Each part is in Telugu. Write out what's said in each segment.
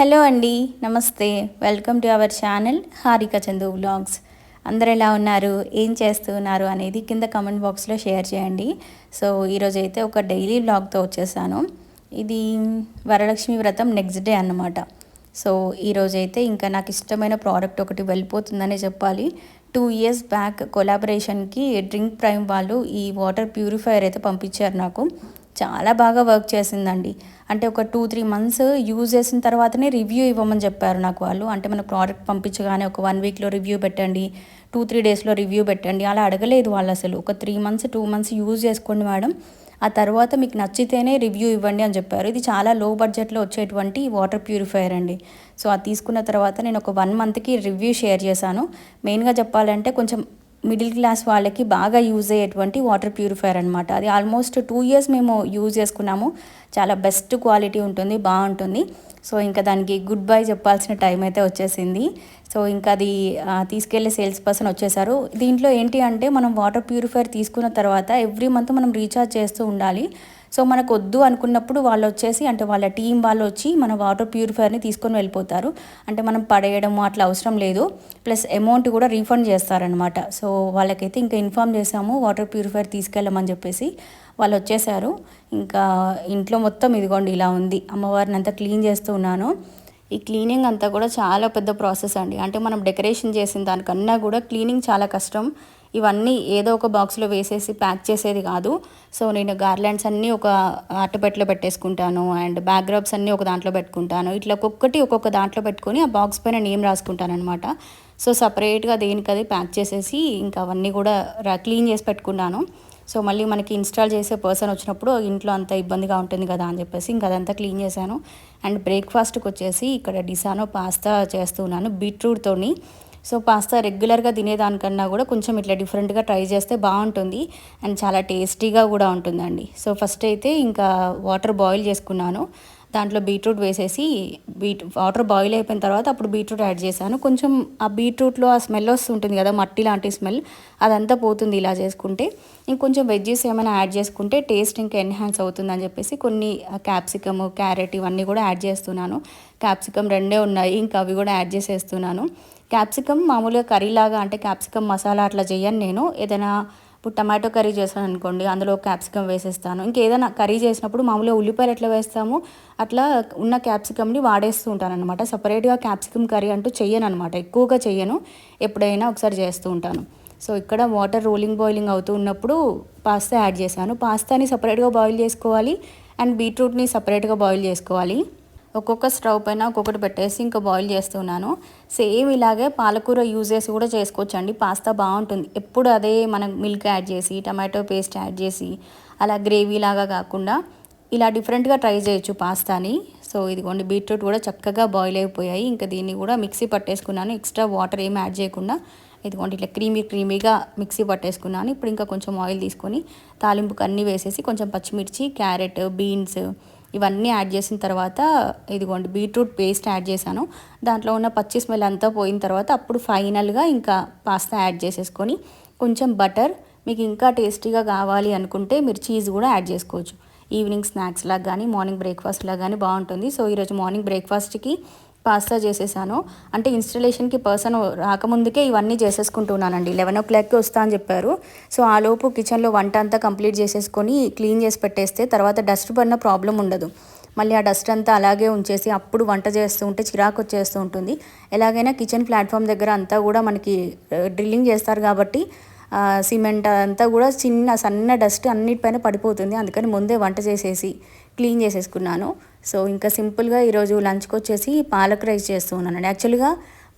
హలో అండి నమస్తే. Welcome to our channel Harika Chandu vlogs. అందరు ఎలా ఉన్నారు? ఏం చేస్తున్నారు అనేది కింద కమెంట్ బాక్స్లో షేర్ చేయండి. సో ఈరోజు అయితే ఒక డైలీ వ్లాగ్తో వచ్చేసాను. ఇది వరలక్ష్మి వ్రతం నెక్స్ట్ డే అన్నమాట. సో ఈరోజు అయితే ఇంకా నాకు ఇష్టమైన ప్రోడక్ట్ ఒకటి వెళ్ళిపోతుందనే చెప్పాలి. టూ ఇయర్స్ బ్యాక్ కొలాబరేషన్కి డ్రింక్ ప్రైమ్ వాళ్ళు ఈ వాటర్ ప్యూరిఫైయర్ అయితే పంపించారు నాకు. చాలా బాగా వర్క్ చేసిందండి. అంటే ఒక టూ త్రీ మంత్స్ యూజ్ చేసిన తర్వాతనే రివ్యూ ఇవ్వమని చెప్పారు నాకు వాళ్ళు. అంటే మన ప్రోడక్ట్ పంపించగానే ఒక వన్ వీక్లో రివ్యూ పెట్టండి టూ త్రీ డేస్లో రివ్యూ పెట్టండి అలా అడగలేదు వాళ్ళు అసలు. ఒక three months two months use చేసుకోండి మేడం. ఆ తర్వాత మీకు నచ్చితేనే రివ్యూ ఇవ్వండి అని చెప్పారు. ఇది చాలా లో బడ్జెట్లో వచ్చేటువంటి వాటర్ ప్యూరిఫైయర్ అండి. సో అది తీసుకున్న తర్వాత నేను ఒక వన్ మంత్కి రివ్యూ షేర్ చేశాను. మెయిన్గా చెప్పాలంటే కొంచెం మిడిల్ క్లాస్ వాళ్ళకి బాగా యూజ్ అయ్యేటువంటి వాటర్ ప్యూరిఫైయర్ అనమాట అది ఆల్మోస్ట్ టూ ఇయర్స్ మేము యూజ్ చేసుకున్నాము. చాలా బెస్ట్ క్వాలిటీ ఉంటుంది బాగుంటుంది. సో ఇంకా దానికి గుడ్ బై చెప్పాల్సిన టైం అయితే వచ్చేసింది. సో ఇంకా అది తీసుకెళ్ళే సేల్స్ పర్సన్ వచ్చేసారు. దీంట్లో ఏంటి అంటే మనం వాటర్ ప్యూరిఫైయర్ తీసుకున్న తర్వాత ఎవ్రీ మంత్ మనం రీఛార్జ్ చేస్తూ ఉండాలి. సో మనకు వద్దు అనుకున్నప్పుడు వాళ్ళు వచ్చేసి అంటే వాళ్ళ టీం వాళ్ళు వచ్చి మన వాటర్ ప్యూరిఫైయర్ని తీసుకొని వెళ్ళిపోతారు. అంటే మనం పడేయడం అట్లా అవసరం లేదు. ప్లస్ అమౌంట్ కూడా రీఫండ్ చేస్తారనమాట సో వాళ్ళకైతే ఇంకా ఇన్ఫామ్ చేసాము వాటర్ ప్యూరిఫైయర్ తీసుకెళ్ళమని చెప్పేసి వాళ్ళు వచ్చేసారు. ఇంకా ఇంట్లో మొత్తం ఇదిగోండి ఇలా ఉంది. అమ్మవారిని అంతా క్లీన్ చేస్తూ ఉన్నాను. ఈ క్లీనింగ్ అంతా కూడా చాలా పెద్ద ప్రాసెస్ అండి. అంటే మనం డెకరేషన్ చేసిన దానికన్నా కూడా క్లీనింగ్ చాలా కష్టం. ఇవన్నీ ఏదో ఒక బాక్స్లో వేసేసి ప్యాక్ చేసేది కాదు. సో నేను గార్లాండ్స్ అన్నీ ఒక అట్టపెట్టలో పెట్టేసుకుంటాను అండ్ బ్యాక్గ్రాప్స్ అన్నీ ఒక దాంట్లో పెట్టుకుంటాను. ఇట్లా ఒక్కొక్కటి ఒక్కొక్క దాంట్లో పెట్టుకొని ఆ బాక్స్ పైన నేమ్ రాసుకుంటాను అనమాట సో సపరేట్గా దేనికది ప్యాక్ చేసేసి ఇంకా అవన్నీ కూడా క్లీన్ చేసి పెట్టుకున్నాను. సో మళ్ళీ మనకి ఇన్స్టాల్ చేసే పర్సన్ వచ్చినప్పుడు ఇంట్లో అంత ఇబ్బందిగా ఉంటుంది కదా అని చెప్పేసి ఇంకా అదంతా క్లీన్ చేశాను. అండ్ బ్రేక్ఫాస్ట్కి వచ్చేసి ఇక్కడ డిసానో పాస్తా చేస్తున్నాను బీట్రూట్తోని సో పాస్తా రెగ్యులర్గా తినేదానికన్నా కూడా కొంచెం ఇట్లా డిఫరెంట్గా ట్రై చేస్తే బాగుంటుంది. అండ్ చాలా టేస్టీగా కూడా ఉంటుందండి. సో ఫస్ట్ అయితే ఇంకా వాటర్ బాయిల్ చేసుకున్నాను. దాంట్లో బీట్రూట్ వేసేసి బీట్ వాటర్ బాయిల్ అయిపోయిన తర్వాత అప్పుడు బీట్రూట్ యాడ్ చేశాను. కొంచెం ఆ బీట్రూట్లో ఆ స్మెల్ వస్తుంటుంది కదా మట్టి లాంటి స్మెల్ అదంతా పోతుంది ఇలా చేసుకుంటే. ఇంకొంచెం వెజ్జెస్ ఏమైనా యాడ్ చేసుకుంటే టేస్ట్ ఇంకా ఎన్హాన్స్ అవుతుందని చెప్పేసి కొన్ని క్యాప్సికమ్ క్యారెట్ ఇవన్నీ కూడా యాడ్ చేస్తున్నాను. క్యాప్సికమ్ రెండే ఉన్నాయి ఇంకా అవి కూడా యాడ్ చేసేస్తున్నాను. క్యాప్సికమ్ మామూలుగా కర్రీలాగా అంటే క్యాప్సికమ్ మసాలా అట్లా చేయను నేను. ఏదైనా ఇప్పుడు టమాటో కర్రీ చేస్తాను అనుకోండి అందులో క్యాప్సికమ్ వేసేస్తాను. ఇంకేదైనా కర్రీ చేసినప్పుడు మామూలుగా ఉల్లిపాయలు ఎట్లా వేస్తాము అట్లా ఉన్న క్యాప్సికమ్ని వాడేస్తూ ఉంటాను అనమాట సపరేట్గా క్యాప్సికమ్ కర్రీ అంటూ చెయ్యను అనమాట ఎక్కువగా చెయ్యను ఎప్పుడైనా ఒకసారి చేస్తూ ఉంటాను. సో ఇక్కడ వాటర్ రోలింగ్ బాయిలింగ్ అవుతూ ఉన్నప్పుడు పాస్తా యాడ్ చేశాను. పాస్తాని సపరేట్గా బాయిల్ చేసుకోవాలి అండ్ బీట్రూట్ని సపరేట్గా బాయిల్ చేసుకోవాలి. ఒక్కొక్క స్టవ్ పైన ఒక్కొక్కటి పెట్టేసి ఇంకా బాయిల్ చేస్తున్నాను. సేమ్ ఇలాగే పాలకూర యూజ్ చేసి కూడా చేసుకోవచ్చండి. పాస్తా బాగుంటుంది. ఎప్పుడు అదే మనం మిల్క్ యాడ్ చేసి టమాటో పేస్ట్ యాడ్ చేసి అలా గ్రేవీ లాగా కాకుండా ఇలా డిఫరెంట్గా ట్రై చేయొచ్చు పాస్తాని. సో ఇదిగోండి బీట్రూట్ కూడా చక్కగా బాయిల్ అయిపోయాయి. ఇంకా దీన్ని కూడా మిక్సీ పట్టేసుకున్నాను. ఎక్స్ట్రా వాటర్ ఏం యాడ్ చేయకుండా. ఇదిగోండి ఇట్లా క్రీమీ క్రీమీగా మిక్సీ పట్టేసుకున్నాను. ఇప్పుడు ఇంకా కొంచెం ఆయిల్ తీసుకొని తాలింపుకి అన్నీ వేసేసి కొంచెం పచ్చిమిర్చి క్యారెట్ బీన్స్ ఇవన్నీ యాడ్ చేసిన తర్వాత ఇదిగోండి బీట్రూట్ పేస్ట్ యాడ్ చేశాను. దాంట్లో ఉన్న పచ్చి స్మెల్ అంతా పోయిన తర్వాత అప్పుడు ఫైనల్గా ఇంకా పాస్తా యాడ్ చేసేసుకొని కొంచెం బటర్ మీకు ఇంకా టేస్టీగా కావాలి అనుకుంటే మీరు చీజ్ కూడా యాడ్ చేసుకోవచ్చు. ఈవినింగ్ స్నాక్స్ లాగా కానీ మార్నింగ్ బ్రేక్ఫాస్ట్ లాగా కానీ బాగుంటుంది. సో ఈరోజు మార్నింగ్ బ్రేక్ఫాస్ట్కి పాస్తా చేసేసాను. అంటే ఇన్స్టలేషన్కి పర్సన్ రాకముందుకే ఇవన్నీ చేసేసుకుంటున్నానండి. లెవెన్ ఓ క్లాక్కి వస్తా అని చెప్పారు. సో ఆ లోపు కిచెన్లో వంట అంతా కంప్లీట్ చేసేసుకొని క్లీన్ చేసి పెట్టేస్తే తర్వాత డస్ట్ పడిన ప్రాబ్లం ఉండదు. మళ్ళీ ఆ డస్ట్ అంతా అలాగే ఉంచేసి అప్పుడు వంట చేస్తూ ఉంటే చిరాకు వచ్చేస్తూ ఉంటుంది. ఎలాగైనా కిచెన్ ప్లాట్ఫామ్ దగ్గర అంతా కూడా మనకి డ్రిల్లింగ్ చేస్తారు కాబట్టి సిమెంట్ అంతా కూడా చిన్న సన్న డస్ట్ అన్నిటిపైన పడిపోతుంది. అందుకని ముందే వంట చేసేసి క్లీన్ చేసేసుకున్నాను. సో ఇంకా సింపుల్గా ఈరోజు లంచ్కి వచ్చేసి పాలక్ రైస్ చేస్తూ యాక్చువల్గా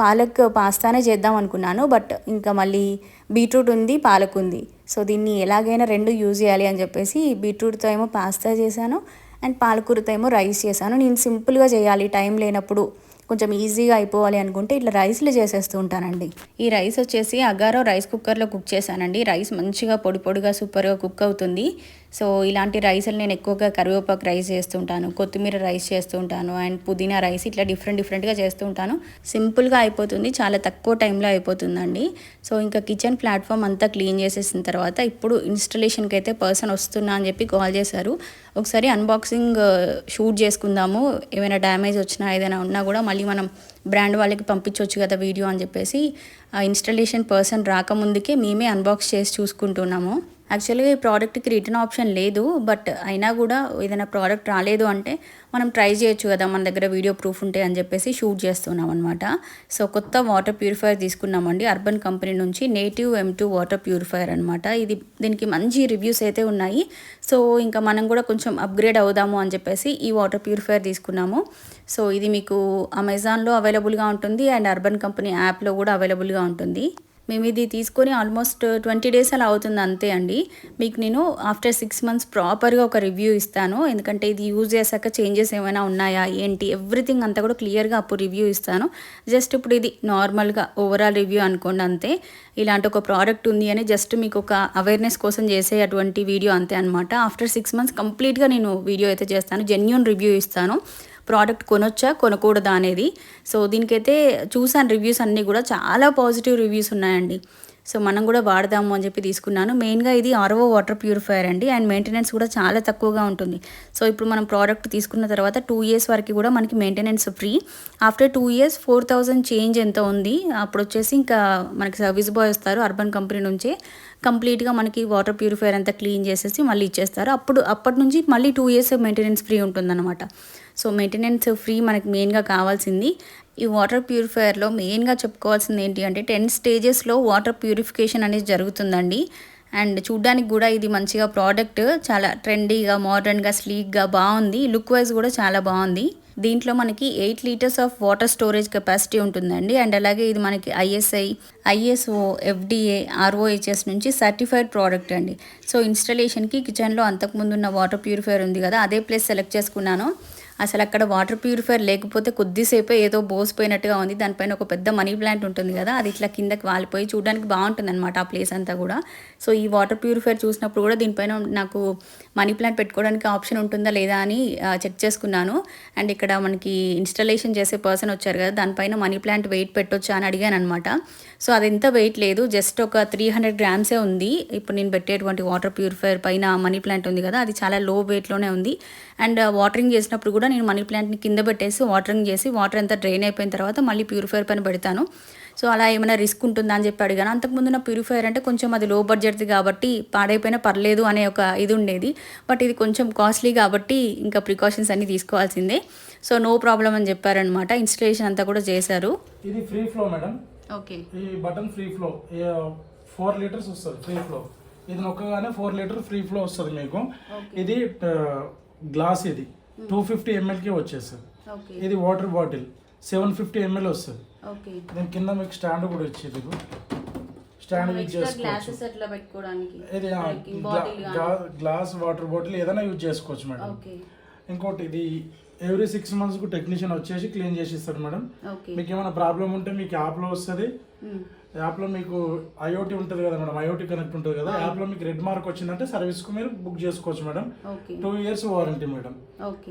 పాలక్ పాస్తానే చేద్దాం అనుకున్నాను బట్ ఇంకా మళ్ళీ బీట్రూట్ ఉంది పాలక్ ఉంది. సో దీన్ని ఎలాగైనా రెండు యూజ్ చేయాలి అని చెప్పేసి బీట్రూట్తో ఏమో పాస్తా చేశాను అండ్ పాలకూరతో ఏమో రైస్ చేశాను. నేను సింపుల్గా చేయాలి టైం లేనప్పుడు కొంచెం ఈజీగా అయిపోవాలి అనుకుంటే ఇట్లా రైస్లు చేసేస్తూ ఉంటానండి. ఈ రైస్ వచ్చేసి అగారో రైస్ కుక్కర్లో కుక్ చేశానండి. రైస్ మంచిగా పొడి పొడిగా సూపర్గా కుక్ అవుతుంది. సో ఇలాంటి రైస్లు నేను ఎక్కువగా కరివేపాకు రైస్ చేస్తుంటాను కొత్తిమీర రైస్ చేస్తుంటాను అండ్ పుదీనా రైస్ ఇట్లా డిఫరెంట్ డిఫరెంట్గా చేస్తూ ఉంటాను. సింపుల్గా అయిపోతుంది చాలా తక్కువ టైంలో అయిపోతుందండి. సో ఇంకా కిచెన్ ప్లాట్ఫామ్ అంతా క్లీన్ చేసేసిన తర్వాత ఇప్పుడు ఇన్స్టలేషన్కి అయితే పర్సన్ వస్తున్నా అని చెప్పి కాల్ చేశారు. ఒకసారి అన్బాక్సింగ్ షూట్ uh, చేసుకుందాము. ఏమైనా డ్యామేజ్ వచ్చినా ఏదైనా ఉన్నా కూడా మళ్ళీ మనం బ్రాండ్ వాళ్ళకి పంపించవచ్చు కదా వీడియో అని చెప్పేసి ఆ ఇన్స్టలేషన్ పర్సన్ రాకముందుకే మేమే అన్బాక్స్ చేసి చూసుకుంటున్నాము. యాక్చువల్గా ఈ ప్రోడక్ట్కి రిటర్న్ ఆప్షన్ లేదు బట్ అయినా కూడా ఏదైనా ప్రోడక్ట్ రాలేదు అంటే మనం ట్రై చేయొచ్చు కదా మన దగ్గర వీడియో ప్రూఫ్ ఉంటే అని చెప్పేసి షూట్ చేస్తున్నాం అనమాట సో కొత్త వాటర్ ప్యూరిఫైయర్ తీసుకున్నామండి. అర్బన్ కంపెనీ నుంచి Native M two water purifier అనమాట ఇది దీనికి మంచి రివ్యూస్ అయితే ఉన్నాయి. సో ఇంకా మనం కూడా కొంచెం అప్గ్రేడ్ అవుదాము అని చెప్పేసి ఈ వాటర్ ప్యూరిఫైయర్ తీసుకున్నాము. సో ఇది మీకు అమెజాన్లో అవైలబుల్గా ఉంటుంది అండ్ అర్బన్ కంపెనీ యాప్లో కూడా అవైలబుల్గా ఉంటుంది. మేము ఇది తీసుకొని ఆల్మోస్ట్ ట్వంటీ డేస్ అలా అవుతుంది అంతే అండి. మీకు నేను ఆఫ్టర్ సిక్స్ మంత్స్ ప్రాపర్గా ఒక రివ్యూ ఇస్తాను. ఎందుకంటే ఇది యూజ్ చేశాక చేంజెస్ ఏమైనా ఉన్నాయా ఏంటి ఎవ్రీథింగ్ అంతా కూడా క్లియర్గా అప్పుడు రివ్యూ ఇస్తాను. జస్ట్ ఇప్పుడు ఇది నార్మల్గా ఓవరాల్ రివ్యూ అనుకోండి అంతే. ఇలాంటి ఒక ప్రోడక్ట్ ఉంది అని జస్ట్ మీకు ఒక అవేర్నెస్ కోసం చేసే అటువంటి వీడియో అంతే అనమాట ఆఫ్టర్ సిక్స్ మంత్స్ కంప్లీట్గా నేను వీడియో అయితే చేస్తాను. జెన్యున్ రివ్యూ ఇస్తాను. ప్రోడక్ట్ కొనొచ్చా? కొనకూడదా అనేది? సో దీనికైతే చూసాను రివ్యూస్ అన్నీ కూడా. చాలా పాజిటివ్ రివ్యూస్ ఉన్నాయండి. సో మనం కూడా వాడదాము అని చెప్పి తీసుకున్నాను. మెయిన్గా ఇది ఆర్ఓ వాటర్ ప్యూరిఫైయర్ అండి. అండ్ మెయింటెనెన్స్ కూడా చాలా తక్కువగా ఉంటుంది. సో ఇప్పుడు మనం ప్రోడక్ట్ తీసుకున్న తర్వాత టూ ఇయర్స్ వరకు కూడా మనకి maintenance free. After two years four thousand change ఎంత ఉంది? అప్పుడు వచ్చేసి ఇంకా మనకి సర్వీస్ బాయ్ వస్తారు అర్బన్ కంపెనీ నుంచే. కంప్లీట్గా మనకి వాటర్ ప్యూరిఫైయర్ అంతా క్లీన్ చేసేసి మళ్ళీ ఇచ్చేస్తారు. అప్పుడు అప్పటి నుంచి మళ్ళీ టూ ఇయర్స్ మెయింటెనెన్స్ ఫ్రీ ఉంటుందన్నమాట. సో మెయింటెనెన్స్ ఫ్రీ మనకి మెయిన్గా కావాల్సింది. ఈ వాటర్ ప్యూరిఫైయర్లో మెయిన్గా చెప్పుకోవాల్సింది ఏంటి అంటే టెన్ స్టేజెస్లో వాటర్ ప్యూరిఫికేషన్ అనేది జరుగుతుందండి. అండ్ చూడ్డానికి కూడా ఇది మంచిగా ప్రోడక్ట్ చాలా ట్రెండీగా మోడర్న్గా స్లీక్గా బాగుంది. లుక్ వైజ్ కూడా చాలా బాగుంది. దీంట్లో మనకి eight litres of water storage capacity ఉంటుందండి. అండ్ అలాగే ఇది మనకి ఐఎస్ఐ ఐఎస్ఓ ఎఫ్డిఏ ఆర్ఓహెచ్ఎస్ నుంచి సర్టిఫైడ్ ప్రోడక్ట్ అండి. సో ఇన్స్టలేషన్కి కిచెన్లో అంతకుముందు ఉన్న వాటర్ ప్యూరిఫైయర్ ఉంది కదా అదే ప్లేస్ సెలెక్ట్ చేసుకున్నాను. అసలు అక్కడ వాటర్ ప్యూరిఫైయర్ లేకపోతే కొద్దిసేపే ఏదో బోసిపోయినట్టుగా ఉంది. దానిపైన ఒక పెద్ద మనీ ప్లాంట్ ఉంటుంది కదా అది ఇట్లా కిందకి వాలిపోయి చూడడానికి బాగుంటుంది అనమాట ఆ ప్లేస్ అంతా కూడా. సో ఈ వాటర్ ప్యూరిఫైయర్ చూసినప్పుడు కూడా దీనిపైన నాకు మనీ ప్లాంట్ పెట్టుకోవడానికి ఆప్షన్ ఉంటుందా లేదా అని చెక్ చేసుకున్నాను. అండ్ ఇక్కడ మనకి ఇన్స్టలేషన్ చేసే పర్సన్ వచ్చారు కదా దానిపైన మనీ ప్లాంట్ వెయిట్ పెట్టొచ్చా అని అడిగాను అనమాట సో అది ఎంత వెయిట్ లేదు జస్ట్ ఒక త్రీ హండ్రెడ్ గ్రామ్సే ఉంది. ఇప్పుడు నేను పెట్టేటువంటి వాటర్ ప్యూరిఫైయర్ పైన మనీ ప్లాంట్ ఉంది కదా అది చాలా లో వెయిట్లోనే ఉంది. అండ్ వాటరింగ్ చేసినప్పుడు కూడా నేను మనీ ప్లాంట్ని కింద పెట్టేసి వాటరింగ్ చేసి వాటర్ అంతా డ్రైన్ అయిపోయిన తర్వాత మళ్ళీ ప్యూరిఫైయర్ పైన పెడతాను. సో అలా ఏమైనా రిస్క్ ఉంటుందా అని చెప్పి అడిగాను. అంతకుముందు నా ప్యూరిఫైయర్ అంటే కొంచెం అది లో బడ్జెట్ది కాబట్టి పాడైపోయినా పర్లేదు అనే ఒక ఇది ఉండేది. బట్ ఇది కొంచెం కాస్ట్లీ కాబట్టి ఇంకా ప్రికాషన్స్ అన్నీ తీసుకోవాల్సిందే. సో నో ప్రాబ్లం అని చెప్పారనమాట ఇన్స్టలేషన్ అంతా కూడా చేశారు. ఇది ఫ్రీ ఫ్లో మేడం ఓకే. ఈ button free flow four litres వస్తుంది ఫ్రీ ఫ్లో ఇది నొక్కగానే ఫోర్ లీటర్ ఫ్రీ ఫ్లో వస్తుంది మీకు. ఇది గ్లాస్ ఇది. టూ ఫిఫ్టీ ఎంఎల్కి వచ్చేస్తుంది. ఇది water bottle. Seven fifty ML వస్తుంది. దీని కింద మీకు స్టాండ్ కూడా వచ్చేది స్టాండ్ యూజ్ చేసుకోవచ్చు. గ్లాస్ వాటర్ బాటిల్ ఏదైనా యూజ్ చేసుకోవచ్చు మేడం. ఇంకోటి ఇది ఎవ్రీ సిక్స్ మంత్స్కు టెక్నీషియన్ వచ్చేసి క్లీన్ చేసి ఇస్తాడు మేడం మీకు ఏమైనా ప్రాబ్లం ఉంటే మీకు యాప్లో వస్తుంది. యాప్లో మీకు ఐఓటీ ఉంటుంది కదా మేడం ఐఓటీ కనెక్ట్ ఉంటుంది కదా యాప్లో మీకు రెడ్ మార్క్ వచ్చిందంటే సర్వీస్కు మీరు బుక్ చేసుకోవచ్చు madam two years warranty madam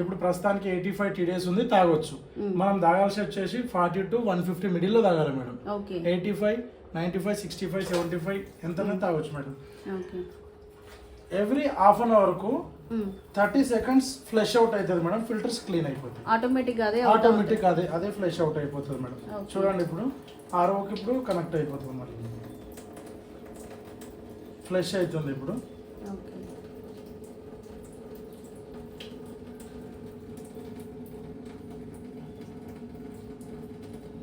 ఇప్పుడు ప్రస్తుతానికి ఎయిటీ ఫైవ్ టీడేస్ ఉంది తాగొచ్చు. మనం తాగాల్సి వచ్చేసి ఫార్టీ టు వన్ ఫిఫ్టీ మిడిల్లో తాగాలి madam eighty five ninety five sixty five seventy five ఎంతనే తాగొచ్చు మేడం ఎవ్రీ హాఫ్ అన్ అవర్కు థర్టీ సెకండ్స్ ఫ్లెష్ అవుట్ అవుతుంది మేడం ఫిల్టర్స్ క్లీన్ అయిపోతాయి. ఆటోమేటిక్ అదే ఆటోమేటిక్ అదే అదే ఫ్లెష్ అవుట్ అయిపోతుంది మేడం. చూడండి ఇప్పుడు ఆర్ఓకి ఇప్పుడు కనెక్ట్ అయిపోతుంది మరి. ఫ్లెష్ అవుతుంది ఇప్పుడు ఓకే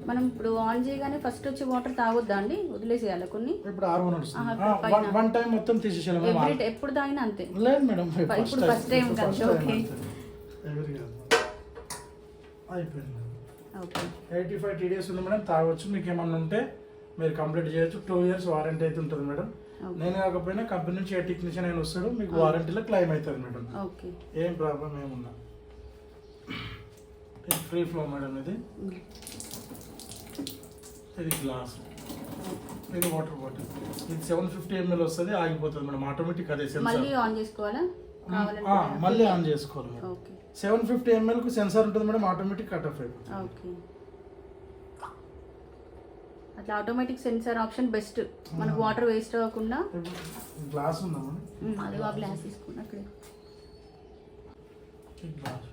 మనం ఇప్పుడు ఆన్ చేయగానే ఫస్ట్ వచ్చి వాటర్ తాగొద్దా అండి? వదిలేసేయాలి కొన్ని? ఇప్పుడు పైన. వన్ టైం మొత్తం ఎవ్రీ ఎప్పుడు తాగినా అంతే. లేదు మేడం ఇప్పుడు first time కదా, అయిపోయింది మేడం. ఓకే ఎయిటీ ఫైవ్ టీడీఎస్ ఉంది మేడం తాగొచ్చు. మీకు ఏమన్నా ఉంటే మీరు కంప్లీట్ చేయొచ్చు. టూ ఇయర్స్ వారంటీ అయితే ఉంటుంది మేడం. నేను కాకపోయినా కంపెనీ నుంచి ఏ టెక్నీషియన్ అయినా వస్తాడు మీకు వారంటీలో క్లెయిమ్ అవుతుంది మేడం. ఓకే ఏం ప్రాబ్లం ఏమున్నా? ఫ్రీ ఫ్లో మేడం ఇది. ఇది గ్లాస్. ఇది వాటర్ బాటిల్. ఇది సెవెన్ ఫిఫ్టీ ఎంఎల్ వస్తుంది ఆగిపోతుంది మేడం ఆటోమేటిక్ అదే మళ్ళీ సెన్సార్ ఆన్ చేసుకోవాలా? ఆ, మళ్ళీ ఆన్ చేసుకోవాలి మేడం. ఓకే. సెవెన్ ఫిఫ్టీ ఎంఎల్కి సెన్సార్ ఉంటుంది మేడం ఆటోమేటిక్ కట్ ఆఫ్ అయిపోతుంది. ఓకే. అట్లా ఆటోమేటిక్ సెన్సార్ ఆప్షన్ బెస్ట్. మనకు వాటర్ వేస్ట్ అవ్వకుండా. గ్లాస్ ఉందా మేడం? ఉమ్, అదిగో ఆ గ్లాస్ తీసుకుని అక్కడే. ఈ గ్లాస్.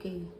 పెట్టాలి. ఓకే అవుతుంది